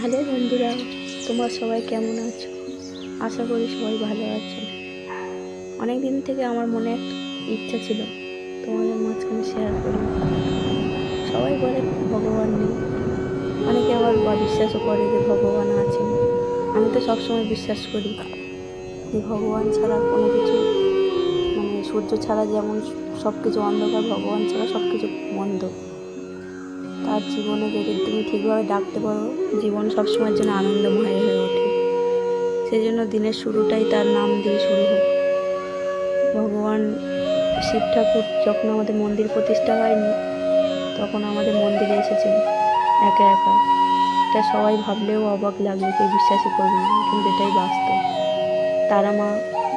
Hello বন্ধুরা, তোমরা সবাই কেমন আছো? আশা করি সবাই ভালো আছো। অনেক দিন থেকে আমার মনে একটা ইচ্ছা ছিল তোমাদের মাঝখানে শেয়ার করি সবাই বলে ভগবান নেই। অনেকে আবার বিশ্বাসও করে যে ভগবান আছেন। আমি তো সবসময় বিশ্বাস করি যে ভগবান ছাড়া কোনো কিছু মানে সূর্য ছাড়া যেমন সব কিছু অন্ধকার, ভগবান ছাড়া সব কিছু মন্দ। তার জীবনে যদি তুমি ঠিকভাবে ডাকতে পারো, জীবন সবসময়ের জন্য আনন্দময় হয়ে ওঠে। সেই জন্য দিনের শুরুটাই তার নাম দিয়ে শুরু হোক। ভগবান শিব ঠাকুর যখন আমাদের মন্দির প্রতিষ্ঠা হয়নি তখন আমাদের মন্দিরে এসেছেন একা একা। এটা সবাই ভাবলেও অবাক লাগবে কেউ বিশ্বাসই করবে না, কিন্তু এটাই বাস্তব। তারা মা,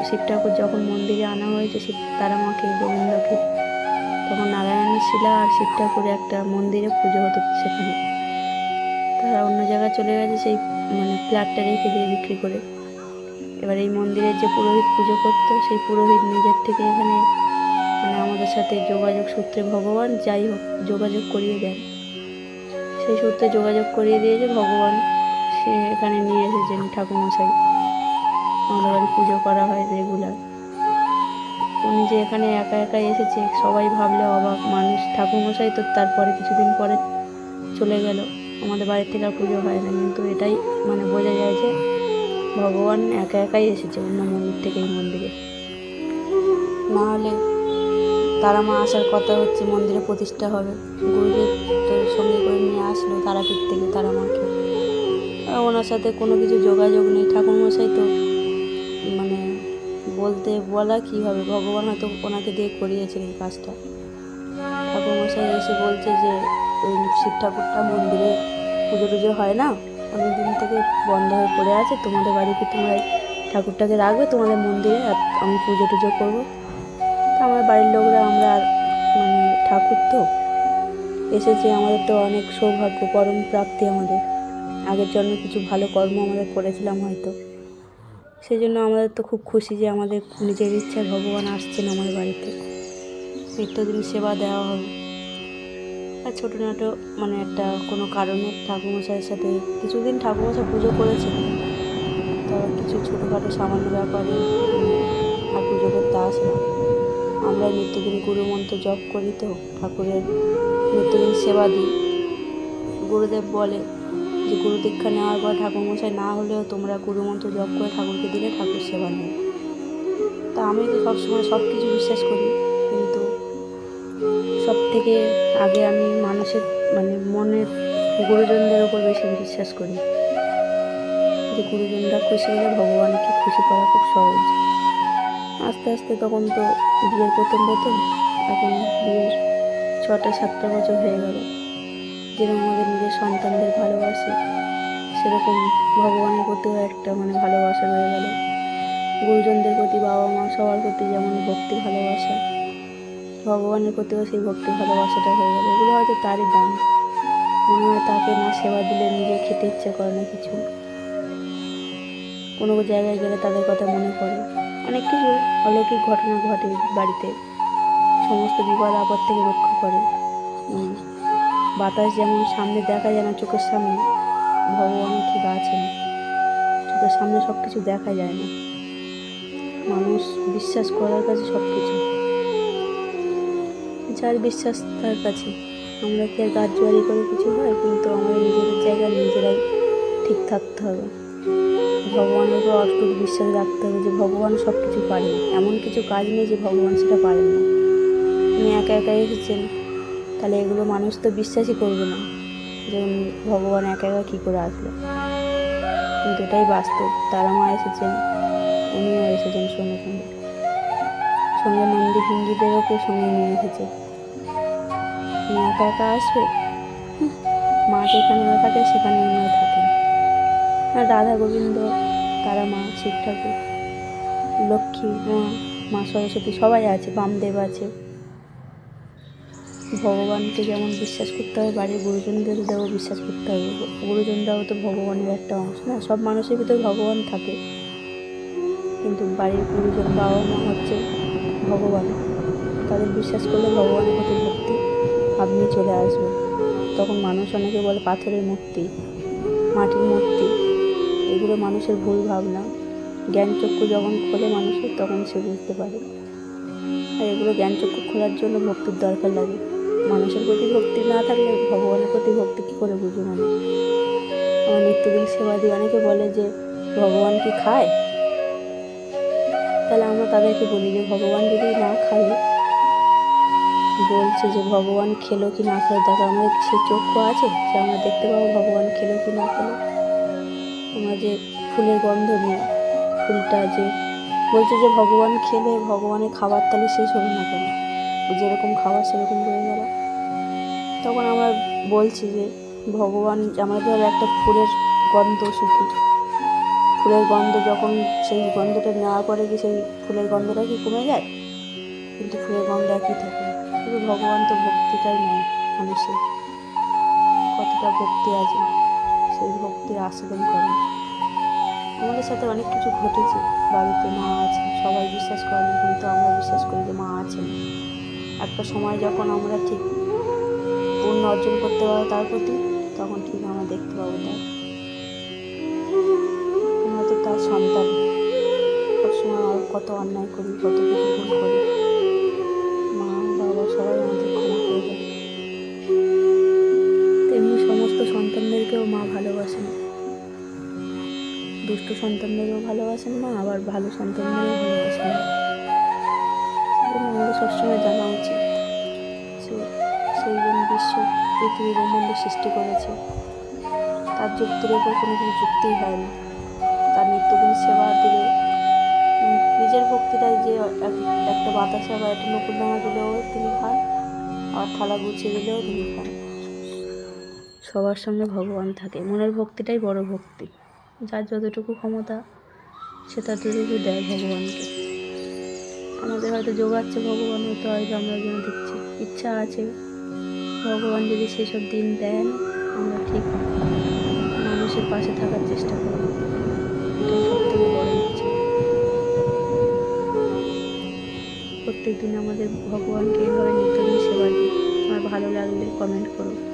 শিব ঠাকুর যখন মন্দিরে আনা হয়েছে শিব তারা মাকে গোবিন্দকে তখন নারায়ণ শিলা আর শিব ঠাকুরের একটা মন্দিরে পুজো হতো সেখানে। তারা অন্য জায়গায় চলে গেছে, সেই মানে ফ্ল্যাটটা রেখে দিয়ে বিক্রি করে। এবার এই মন্দিরের যে পুরোহিত পুজো করতো, সেই পুরোহিত নিজের থেকে এখানে মানে আমাদের সাথে যোগাযোগ সূত্রে ভগবান যাই হোক যোগাযোগ করিয়ে দেন। সেই সূত্রে যোগাযোগ করিয়ে দিয়েছে ভগবান সে এখানে নিয়ে এসেছেন ঠাকুরমশাই। আমাদের বাড়ি পুজো করা হয় রেগুলার উনি যে এখানে একা একা এসেছে। সবাই ভাবলে অবাক। মানুষ, ঠাকুরমশাই তো তারপরে কিছুদিন পরে চলে গেল। আমাদের বাড়ির থেকে আর পুজো হয় না। কিন্তু এটাই মানে বোঝা যায় যে ভগবান একা একাই এসেছে অন্য মন্দির থেকে এই মন্দিরে। নাহলে তারা মা আসার কথা হচ্ছে মন্দিরে প্রতিষ্ঠা হবে। গুরুদেব তো সঙ্গে করে নিয়ে আসলো তারাপীঠ থেকে তারা মাকে। ওনার সাথে কোনো কিছু যোগাযোগ নেই। ঠাকুরমশাই তো মানে বলতে বলা কীভাবে? ভগবান হয়তো ওনাকে দিয়ে করিয়েছেন এই কাজটা। ঠাকুরমশাই এসে বলছে যে, ওই শিব ঠাকুরটা মন্দিরে পুজো টুজো হয় না? অনেক দিন থেকে বন্ধ হয়ে পড়ে আছে। তোমাদের বাড়িতে তোমরা ঠাকুরটাকে রাখবে, তোমাদের মন্দিরে, আর আমি পুজো টুজো করব। তা আমার বাড়ির লোকরা আমরা আর মানে ঠাকুর তো। এসেছে আমাদের তো অনেক সৌভাগ্য, পরম প্রাপ্তি আমাদের। আগের জন্য কিছু ভালো কর্ম আমাদের করেছিলাম হয়তো। সেই জন্য আমাদের তো খুব খুশি যে আমাদের নিজের ইচ্ছায় ভগবান আসছেন আমাদের বাড়িতে। নিত্যদিন সেবা দেওয়া হবে। আর ছোটোখাটো মানে একটা কোনো কারণে ঠাকুরমশাইয়ের সাথে কিছুদিন ঠাকুরমশাই পুজো করেছে তো কিছু ছোটোখাটো সামান্য ব্যাপারে আর পুজো করতে আসে না আমরা নিত্যদিন গুরুমন্ত্র জপ করি তো ঠাকুরের নিত্যদিন সেবা দিই। গুরুদেব বলে যে গুরু দীক্ষা নেওয়ার পর ঠাকুরমশাই না হলেও তোমরা গুরুমন্ত্র জপ করে ঠাকুরকে দিলে ঠাকুর সেবা নেয় তা আমি তো সবসময় সব কিছু বিশ্বাস করি, কিন্তু সব থেকে আগে আমি মানুষের মানে মনের গুরুজনদের ওপর বেশি বিশ্বাস করি। যে গুরুজনরা খুশি হলে ভগবানকে খুশি করা খুব সহজ। আস্তে আস্তে তখন তো বিয়ের প্রথম প্রথম, এখন বিয়ের ছটা সাতটা বছর হয়ে গেল। যেরকম আমাদের নিজের সন্তানদের ভালোবাসি, সেরকম ভগবানের প্রতিও একটা মানে ভালোবাসা রয়ে গেল। গুরুজনদের প্রতি বাবা মা সবার প্রতি যেমন ভক্তি ভালোবাসা, ভগবানের প্রতিও সেই ভক্তি ভালোবাসাটা হয়ে গেল। এগুলো হয়তো তারই দাম। মনে হয় তাকে না সেবা দিলে নিজে খেতে ইচ্ছে করে না কিছু। কোনো জায়গায় গেলে তাদের কথা মনে পড়ে। অনেক কিছু অলৌকিক ঘটনা ঘটে বাড়িতে। সমস্ত বিপদ আপদ থেকে রক্ষা করে। বাতাস যেমন সামনে দেখা যায় না চোখের সামনে ভগবানও ঠিক আছেন। চোখের সামনে সব কিছু দেখা যায় না। মানুষ বিশ্বাস করার কাছে সব কিছু যার বিশ্বাস তার কাছে। আমরা কি আর গাছ জোয়ারি করে কিছু হয়? কিন্তু আমাদের নিজেদের জায়গায় নিজেরাই ঠিক থাকতে হবে। ভগবানের উপর অটুট বিশ্বাস রাখতে হবে যে ভগবান সব কিছু পারেন। এমন কিছু কাজ নেই যে ভগবান সেটা পারেন না। উনি একা একা এসেছেন তাহলে এগুলো মানুষ তো বিশ্বাসই করবে না। যে ভগবান একা একা কী করে আসলো? কিন্তু এটাই বাস্তব। তারা মা এসেছেন, উনিও এসেছেন সঙ্গে সঙ্গে। সঙ্গে নন্দী হিন্দুদেরও সঙ্গে নিয়ে এসেছে। একা একা আসবে? মা যেখানে থাকে সেখানে উনিও থাকেন। আর রাধা গোবিন্দ, তারা মা, শিব ঠাকুর, লক্ষ্মী, মা মা, সরস্বতী, সবাই আছে, বামদেব আছে। ভগবানকে যেমন বিশ্বাস করতে হবে বাড়ির গুরুজনদের গুরুজনদেরও বিশ্বাস করতে হবে। গুরুজনরাও তো ভগবানের একটা অংশ না, সব মানুষের ভিতরে ভগবান থাকে। কিন্তু বাড়ির গুরুজন বাবা মা হচ্ছে ভগবান। তাদের বিশ্বাস করলে ভগবানের প্রতি ভক্তি, আপনি চলে আসবেন। তখন মানুষ অনেকে বলে পাথরের মূর্তি, মাটির মূর্তি, এগুলো মানুষের ভুল ভাবনা। জ্ঞান চক্ষু যখন খোলে মানুষের, তখন সে বুঝতে পারে। আর এগুলো জ্ঞান চক্ষু খোলার জন্য ভক্তির দরকার লাগে। মানুষের প্রতি ভক্তি না থাকলে ভগবানের প্রতি ভক্তি কী করে বুঝবে মানুষ আমার নিত্যদিন সেবা দিয়ে অনেকে বলে যে, ভগবান কি খায়? তাহলে আমরা তাদেরকে বলি যে, ভগবান যদি না খায়, বলছে যে, ভগবান খেলো কি না খেলো? দেখো, আমাদের সে চক্ষু আছে যে আমরা দেখতে পাবো ভগবান খেলো কি না খেলো। আমরা যে ফুলের গন্ধ নিই, ফুলটা যে বলছে যে, ভগবান খেলে ভগবানের খাবার তাহলে শেষ হলো না কেন? যেরকম খাবার সেরকম হয়ে গেল। তখন আমরা বলছি যে, ভগবান, আমরা ধর একটা ফুলের গন্ধ শুকি। ফুলের গন্ধ যখন সেই গন্ধটা নেওয়ার পরে কি সেই ফুলের গন্ধটা কি কমে যায়? কিন্তু ফুলের গন্ধ একই থাকে। শুধু ভগবান তো ভক্তিটাই নয় মানুষের। কতটা ভক্তি আছে, সেই ভক্তির আস্বাদন করে। আমাদের সাথে অনেক কিছু ঘটেছে। বাড়িতে মা আছে, সবাই বিশ্বাস করে কিন্তু আমরা বিশ্বাস করি যে মা আছেন। একটা সময় যখন আমরা ঠিক পূর্ণ অর্জন করতে পারব তার প্রতি, তখন ঠিক আমরা দেখতে পাবো তার। আমরা তো তার সন্তান। সবসময় কত অন্যায় করি, কত কিছু ভুল করি। মা, বাবা সবাই আমাদের ক্ষমা করে তেমনি সমস্ত সন্তানদেরকেও মা ভালোবাসেন। দুষ্ট সন্তানদেরও ভালোবাসেন মা, আবার ভালো সন্তানদেরও ভালোবাসেন। সেজন্য আমাদের সবসময় জানা উচিত যে সেই জন্য বিশ্ব পৃথিবী ব্রহ্মাণ্ড সৃষ্টি করেছে। তার যুক্তির উপর কোনো কিছু যুক্তিই হয় না। তার নিত্যদিন সেবা দিলে নিজের ভক্তিটাই যে একটা বাতাসা বা একটা নকুল ডাঙা দিলেও তিনি খান, আর থালা গুছিয়ে দিলেও তিনি খান। সবার সঙ্গে ভগবান থাকে। মনের ভক্তিটাই বড় ভক্তি। যার যতটুকু ক্ষমতা, সে ততটুকু দেয় ভগবানকে। আমাদের হয়তো যোগাচ্ছে ভগবান হয়তো হয়তো আমরা যেন দিচ্ছি ইচ্ছা আছে, ভগবান যদি সেসব দিন দেন, আমরা ঠিক মানুষের পাশে থাকার চেষ্টা করব। এটাই প্রত্যেক দিন আমাদের ভগবানকে এইভাবে নিত্যদিন সেবা দিই আমার ভালো লাগলে কমেন্ট করো। ধন্যবাদ